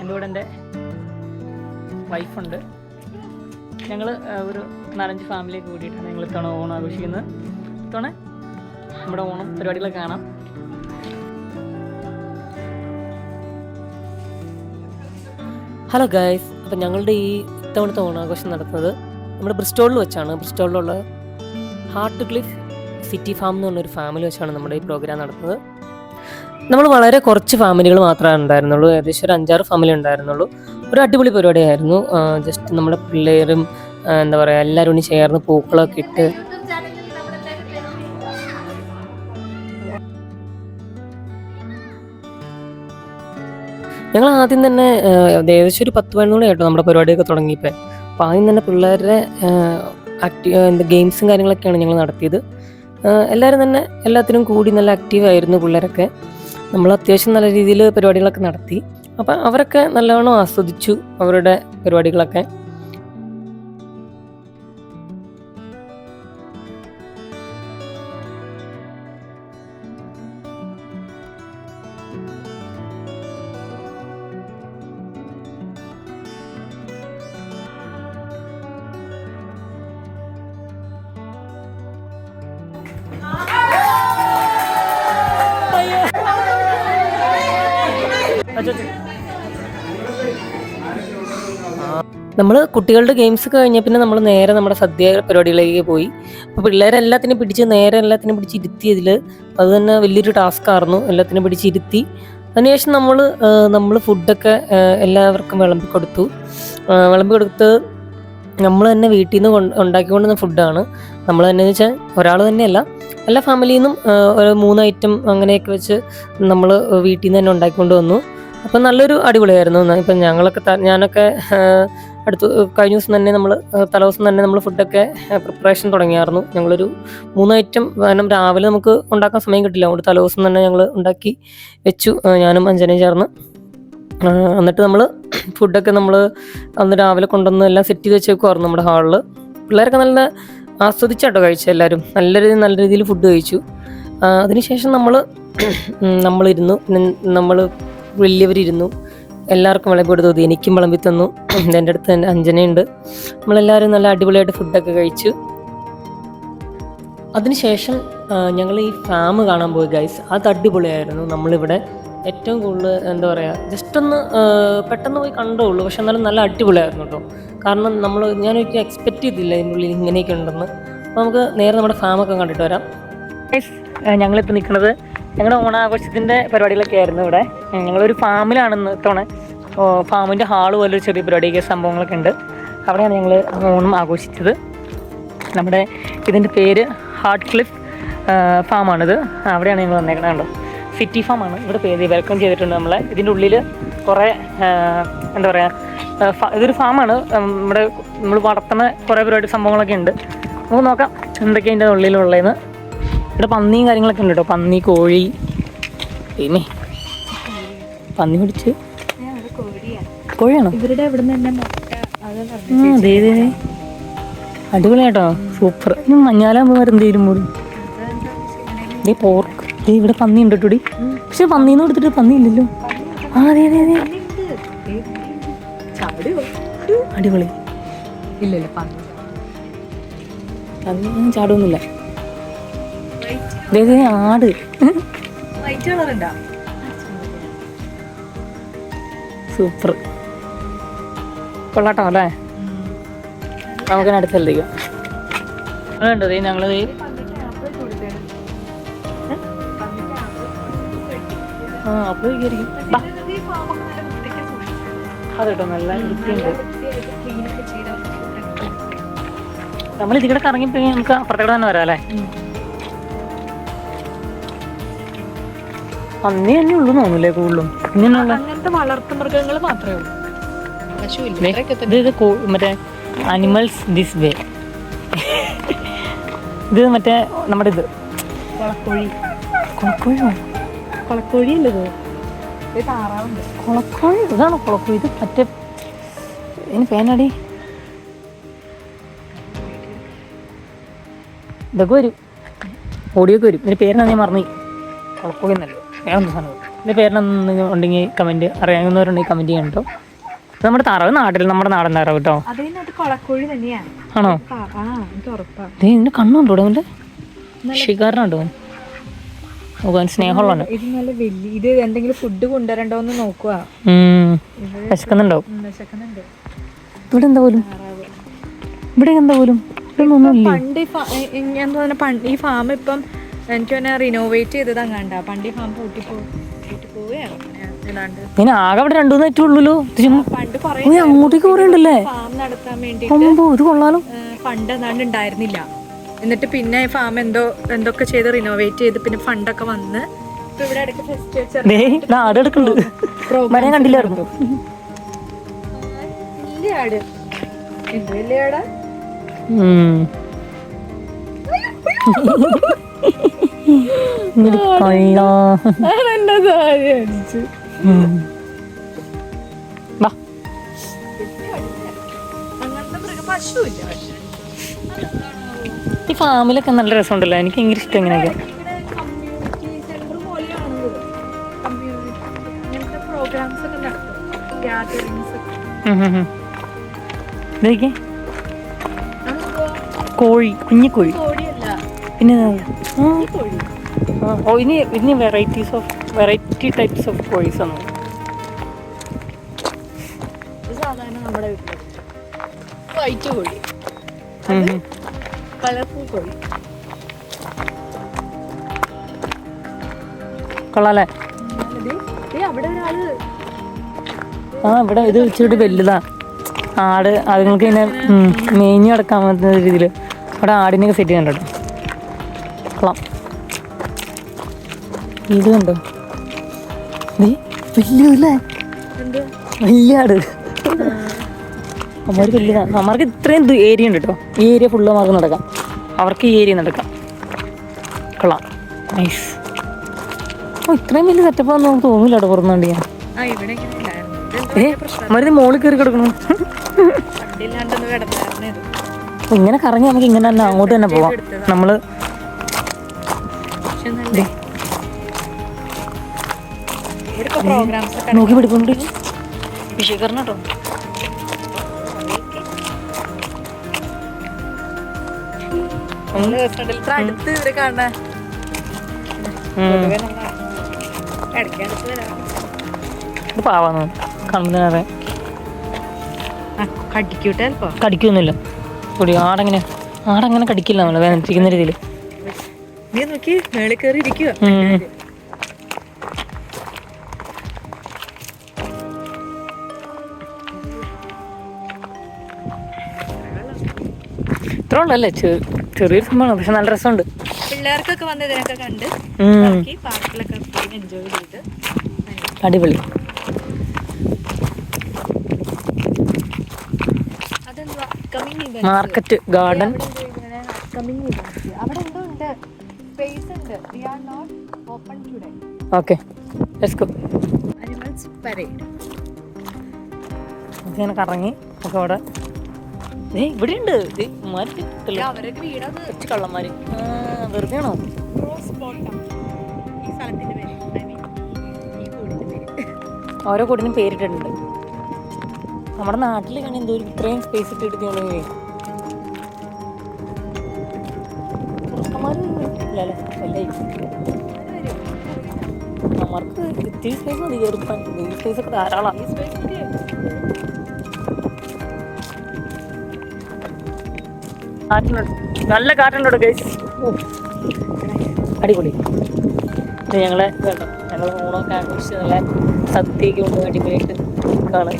എന്റെ കൂടെ എന്റെ വൈഫുണ്ട് ഞങ്ങൾ ഒരു നാലഞ്ച് ഫാമിലി കൂടിയിട്ടാണ് ഞങ്ങൾ ഇത്തവണ ഓണം ആഘോഷിക്കുന്നത്. ഇത്തവണ നമ്മുടെ ഓണം പരിപാടികളൊക്കെ കാണാം. ഹലോ ഗായ്സ് അപ്പം ഞങ്ങളുടെ ഈ ഇത്തവണത്തെ ഓണാഘോഷം നടത്തുന്നത് നമ്മുടെ ബ്രിസ്റ്റോളിൽ വെച്ചാണ്. ബ്രിസ്റ്റോളിലുള്ള ഹാർട്ട് ക്ലിഫ് സിറ്റി ഫാം എന്ന് പറഞ്ഞൊരു ഫാമിലി വെച്ചാണ് നമ്മുടെ ഈ പ്രോഗ്രാം നടത്തുന്നത്. നമ്മൾ വളരെ കുറച്ച് ഫാമിലികൾ മാത്രമേ ഉണ്ടായിരുന്നുള്ളൂ. ഏകദേശം ഒരു അഞ്ചാറ് ഫാമിലി ഉണ്ടായിരുന്നുള്ളൂ. ഒരു അടിപൊളി പരിപാടിയായിരുന്നു. ജസ്റ്റ് നമ്മുടെ പിള്ളേരും എന്താ പറയുക എല്ലാവരും കൂടി ചേർന്ന് പൂക്കളൊക്കെ ഇട്ട്. ഞങ്ങൾ ആദ്യം തന്നെ ഏകദേശം ഒരു പത്ത് പതിനൊന്ന് കേട്ടോ നമ്മുടെ പരിപാടിയൊക്കെ തുടങ്ങിയപ്പോൾ അപ്പോൾ ആദ്യം തന്നെ പിള്ളേരുടെ ആക്ടി എന്താ ഗെയിംസും കാര്യങ്ങളൊക്കെയാണ് ഞങ്ങൾ നടത്തിയത്. എല്ലാവരും തന്നെ എല്ലാത്തിനും കൂടി നല്ല ആക്റ്റീവായിരുന്നു പിള്ളേരൊക്കെ. നമ്മൾ അത്യാവശ്യം നല്ല രീതിയിൽ പരിപാടികളൊക്കെ നടത്തി. അപ്പം അവരൊക്കെ നല്ലവണ്ണം ആസ്വദിച്ചു അവരുടെ പരിപാടികളൊക്കെ. നമ്മൾ കുട്ടികളുടെ ഗെയിംസ് കഴിഞ്ഞ പിന്നെ നമ്മൾ നേരെ നമ്മുടെ സദ്യ പരിപാടികളിലേക്ക് പോയി. അപ്പോൾ പിള്ളേരെല്ലാത്തിനും പിടിച്ച് നേരെ എല്ലാത്തിനും പിടിച്ച് ഇരുത്തിയതിൽ അത് തന്നെ വലിയൊരു ടാസ്ക് ആയിരുന്നു. എല്ലാത്തിനും പിടിച്ച് ഇരുത്തി. അതിനുശേഷം നമ്മൾ നമ്മൾ ഫുഡൊക്കെ എല്ലാവർക്കും വിളമ്പി കൊടുത്തു. വിളമ്പി കൊടുത്ത് നമ്മൾ തന്നെ വീട്ടിൽ നിന്ന് കൊണ്ട് ഉണ്ടാക്കിക്കൊണ്ടുവന്ന ഫുഡാണ് നമ്മൾ തന്നെ വെച്ചാൽ ഒരാൾ തന്നെയല്ല എല്ലാ ഫാമിലിയിൽ നിന്നും ഒരു മൂന്ന് ഐറ്റം അങ്ങനെയൊക്കെ വെച്ച് നമ്മൾ വീട്ടിൽ നിന്ന് തന്നെ ഉണ്ടാക്കിക്കൊണ്ട് വന്നു. അപ്പം നല്ലൊരു അടിപൊളിയായിരുന്നു ഇപ്പം ഞങ്ങളൊക്കെ ഞാനൊക്കെ അടുത്ത് കഴിഞ്ഞ ദിവസം തന്നെ നമ്മൾ തലേദിവസം തന്നെ നമ്മൾ ഫുഡൊക്കെ പ്രിപ്പറേഷൻ തുടങ്ങിയായിരുന്നു. ഞങ്ങളൊരു മൂന്ന് ഐറ്റം കാരണം രാവിലെ നമുക്ക് ഉണ്ടാക്കാൻ സമയം കിട്ടില്ല. അതുകൊണ്ട് തലേദിവസം തന്നെ ഞങ്ങൾ ഉണ്ടാക്കി വെച്ചു ഞാനും അഞ്ജനയും ചേർന്ന്. എന്നിട്ട് നമ്മൾ ഫുഡൊക്കെ നമ്മൾ അന്ന് രാവിലെ കൊണ്ടുവന്ന് എല്ലാം സെറ്റ് ചെയ്ത് വെച്ചേക്കുമായിരുന്നു നമ്മുടെ ഹാളിൽ പിള്ളേരൊക്കെ നല്ല ആസ്വദിച്ചാട്ടോ കഴിച്ചത് എല്ലാവരും. നല്ല രീതിയിൽ നല്ല രീതിയിൽ ഫുഡ് കഴിച്ചു. അതിനുശേഷം നമ്മൾ നമ്മളിരുന്നു നമ്മൾ വലിയവരിരുന്നു. എല്ലാവർക്കും വിളമ്പി കൊടുത്തു എനിക്കും വിളമ്പി തന്നു. എന്റെ അടുത്ത് എന്റെ അഞ്ജനയുണ്ട്. നമ്മളെല്ലാവരും നല്ല അടിപൊളിയായിട്ട് ഫുഡൊക്കെ കഴിച്ചു. അതിനുശേഷം ഞങ്ങൾ ഈ ഫാം കാണാൻ പോയി ഗൈസ് അത് അടിപൊളിയായിരുന്നു. നമ്മളിവിടെ ഏറ്റവും കൂടുതൽ എന്താ പറയുക ജസ്റ്റ് ഒന്ന് പെട്ടെന്ന് പോയി കണ്ടോളൂ പക്ഷെ എന്നാലും നല്ല അടിപൊളിയായിരുന്നു കേട്ടോ. കാരണം നമ്മൾ ഞാനൊരിക്കലും എക്സ്പെക്റ്റ് ചെയ്തില്ല ഇതിനുള്ളിൽ ഇങ്ങനെയൊക്കെ ഉണ്ടെന്ന്. അപ്പോൾ നമുക്ക് നേരെ നമ്മുടെ ഫാമൊക്കെ കണ്ടിട്ട് വരാം. ഞങ്ങളിപ്പോൾ നിൽക്കുന്നത് ഞങ്ങളുടെ ഓണാഘോഷത്തിന്റെ പരിപാടികളൊക്കെ ആയിരുന്നു ഇവിടെ. ഞങ്ങളൊരു ഫാമിലാണ് ഇത്തവണ ഫാമിന്റെ ഹാൾ പോലൊരു ചെറിയ പരിപാടിയൊക്കെ സംഭവങ്ങളൊക്കെ ഉണ്ട്. അവിടെയാണ് ഞങ്ങൾ ഓണം ആഘോഷിച്ചത്. നമ്മുടെ ഇതിന്റെ പേര് ഹാർട്ട് ക്ലിഫ് ഫാമാണിത്. അവിടെയാണ് ഞങ്ങൾ വന്നേക്കണത് കണ്ടോ? സിറ്റി ഫാമാണ്. ഇവിടെ പേര് വെൽക്കം ചെയ്തിട്ടുണ്ട് നമ്മളെ. ഇതിന്റെ ഉള്ളിൽ കുറേ എന്താ പറയുക ഇതൊരു ഫാമാണ്. നമ്മുടെ നമ്മൾ വളർത്തുന്ന കുറേ പരിപാടി സംഭവങ്ങളൊക്കെ ഉണ്ട്. നമുക്ക് നോക്കാം എന്തൊക്കെയാണ് ഇതിന്റെ ഉള്ളിലുള്ളതെന്ന് ഇവിടെ പന്നിയും കാര്യങ്ങളൊക്കെ ഉണ്ട്? കേട്ടോ പന്നി കോഴി. പിന്നെ പന്നി പിടിച്ച്. കോഴിയാണോ? ഇവരുടെ അതെ അതെ. അടിപൊളിയാട്ടോ സൂപ്പർ. ഇനി മഞ്ഞാലാകുമ്പോൾ വേറെ എന്തെങ്കിലും കൂടി ഇതേ പോർക്ക്. ഇവിടെ പന്നി ഉണ്ട് കേട്ടോടി പക്ഷെ പന്നിന്ന് കൊടുത്തിട്ട് പന്നി ഇല്ലല്ലോ. ആ അതെ അതെ അതെ അടിപൊളി. ഇല്ലല്ലോ പറഞ്ഞു പന്നി ചാടൊന്നുമില്ല ദേ ആട്. സൂപ്പർ. കൊള്ളാട്ടോ അല്ലേ? നമുക്ക് ഞങ്ങൾ ആ അപ്പോൾ വിചാരിക്കും ബാ. അതെട്ടോ നല്ല വൃത്തിയുണ്ട്. നമ്മൾ ഇതിവിടെ കറങ്ങിപ്പോയി നമുക്ക് അപ്പുറത്തേക്ക് തന്നെ വരാം അല്ലേ? പന്നി തന്നെ ഉള്ളു തോന്നുന്നില്ലേ കൂടുതലും? ഇങ്ങനെയുള്ള അങ്ങനത്തെ വളർത്തു മൃഗങ്ങൾ മാത്രമേ ഉള്ളൂ. പശു ഇല്ല ഇത്രയൊക്കെ ഇത് ഇത് കോ- മറ്റേ അനിമൽസ് ദിസ് വേ ഇത് മറ്റേ നമ്മുടെ ഇത്. കൊളക്കോഴി കുളക്കോഴിയോ കൊളക്കോഴി അല്ലേ ഇത്? ഇത് താറാവുണ്ട്. കുളക്കോഴി? ഇതാണ് കുളക്കോഴി. ഇത് മറ്റേ ഇതിന് പേനടി. ഇതൊക്കെ വരും. ഓടിയൊക്കെ വരും. ഇതിന് പേരാണ് ഞാൻ മറന്നു കുളക്കോഴി എന്നല്ലേ? എന്ത് സാധനം. ഇതിന്റെ പേരിനൊന്നും ഉണ്ടെങ്കിൽ കമന്റ് അറിയാവുന്നവരുണ്ടെങ്കിൽ കമന്റ് ചെയ്യണം കേട്ടോ. നമ്മുടെ താറാവ് നാട്ടിൽ നമ്മുടെ നാടൻ താറാവ് കേട്ടോ. ആണോ? ഇതിന്റെ കണ്ണുണ്ടോ ഇവിടെ അവന്റെ ശികാരനുണ്ടോ നോക്കാൻ സ്നേഹമുള്ളതാണ് ഇത് എന്തെങ്കിലും ഫുഡ് നോക്കുക വിശക്കുന്നുണ്ടോ? ഇവിടെ എന്താ പോലും? ഇവിടെ എന്താ പോലും? പണ്ട് ഈ ഫാം ഇപ്പം എനിക്ക് തന്നെ റിനോവേറ്റ് ചെയ്തത് അങ്ങാണ്ട പണ്ട് ഫാം പൂട്ടി പോവുകയാണ്. ഏതാണ്ട്. ആകെ അവിടെ രണ്ടു മൂന്ന് ഉള്ളൂല്ലോ. ഇത് പണ്ട് അങ്ങോട്ടേക്ക് കുറേ ഉണ്ടല്ലേ ഫാം നടത്താൻ വേണ്ടി ഇത് കൊള്ളാലോ. ഫണ്ട് എന്താണ്ട് ഉണ്ടായിരുന്നില്ല. എന്നിട്ട് പിന്നെ ഫാം എന്തോ എന്തൊക്കെ ചെയ്ത് റിനോവേറ്റ് ചെയ്ത് പിന്നെ ഫണ്ടൊക്കെ വന്ന് ഇപ്പൊ ഇവിടെ ഇടയ്ക്ക് ഫെസ്റ്റ് ദേ നാട് എടുക്കുന്നുണ്ട്. മരം കണ്ടില്ലായിരുന്നു. വലിയ ആട്. കൊള്ളാ. സാരി അടിച്ചു ഈ ഫാമിലൊക്കെ നല്ല രസമുണ്ടല്ലോ. എനിക്ക് ഭയങ്കര ഇഷ്ടം ഇങ്ങനെയൊക്കെ? കോഴി കുഞ്ഞിക്കോഴി. പിന്നെ ഓ ഇനി ഇനി varieties of variety types of കോഴീസ് ആണ്. സാധാരണ നമ്മുടെ വീട്ടിൽ വൈറ്റ് കോഴി. കളർഫുൾ കോഴി കൊള്ളാലേ. ആ ഇവിടെ ഇത് ഇച്ചിരി വലുതാ. ആട് അതുങ്ങൾക്ക് ഇങ്ങനെ മേഞ്ഞു കിടക്കാൻ പറ്റുന്ന രീതിയിൽ ഇവിടെ ആടിനെയൊക്കെ സെറ്റ് ചെയ്യുന്നുണ്ട് കൊള്ളാം ഇത് കണ്ടോ ദേ, വലിയല്ലേ വലിയ ആട് അമ്മമാർക്ക് വലിയ അമ്മമാർക്ക് ഇത്രയും ഏരിയ ഉണ്ട് കേട്ടോ ഈ ഏരിയ ഫുള്ള് മാർക്ക് നടക്കാം. അവർക്ക് ഈ ഏരിയ നടക്കാം. കൊള്ളാം. നൈസ് ഓ ഇത്രയും വലിയ സെറ്റപ്പ് ആണെന്ന് നമുക്ക് തോന്നില്ല കേട്ടോ പുറത്തുകൊണ്ട് ഞാൻ ഏ അമ്മമാര് മോളിൽ കയറി കിടക്കണം ഇങ്ങനെ കറങ്ങി നമുക്ക് ഇങ്ങനെ തന്നെ അങ്ങോട്ട് തന്നെ പോവാം. നമ്മൾ പ്രോഗ്രാംസ് നോക്കി പിടിപ്പുണ്ട്. വിഷയക്കാരൻ കേട്ടോ അടുത്ത് ഇവരെ ഇത് പാവാന്ന് കാണുന്നതിനേറെ ആ, കടിക്കൂട്ടെ ചിലപ്പോ കടിക്കൊന്നുമില്ല. പൊടി ആടങ്ങനെ ആടങ്ങനെ കടിക്കില്ല നമ്മളെ വേദനിപ്പിക്കുന്ന രീതിയിൽ നീ നോക്കി മേളിൽ കയറി ഇരിക്കുക ഇത്ര ഉള്ളല്ലേ ചെറിയൊരു സംഭവമാണ് പക്ഷെ നല്ല രസമുണ്ട്. പിള്ളേർക്കൊക്കെ വന്ന് ഇതിനൊക്കെ കണ്ട് പാർക്കിലൊക്കെ എൻജോയ് ചെയ്ത്. അടിപൊളി. മാർക്കറ്റ് ഗാർഡൻ ഓക്കെ ഇങ്ങനെ കറങ്ങി ഒക്കെ അവിടെ ഇവിടെ ഉണ്ട് കള്ളന്മാര്. വെറുതെ ആണോ ഓരോ കൂടിനും പേരിട്ടിട്ടുണ്ട്. നമ്മുടെ നാട്ടിൽ കാണാൻ എന്തോ ഇത്രയും സ്പേസ് ഇട്ട് എടുക്കുകയാണെങ്കിൽ നമ്മൾക്ക് ഇത്തിരി സ്പേസ് മതി ഈ സ്പേസ് ഒക്കെ ധാരാളം. കാറ്റുണ്ട്. നല്ല കാറ്റുണ്ടോ ഗൈസ് അടിപൊളി. ഞങ്ങളെ വേണ്ട ഞങ്ങൾ ഓണമൊക്കെ ആഘോഷിച്ച് നല്ല സദ്യയൊക്കെ കൊണ്ട് അടിപൊളിയായിട്ട് കാണാം.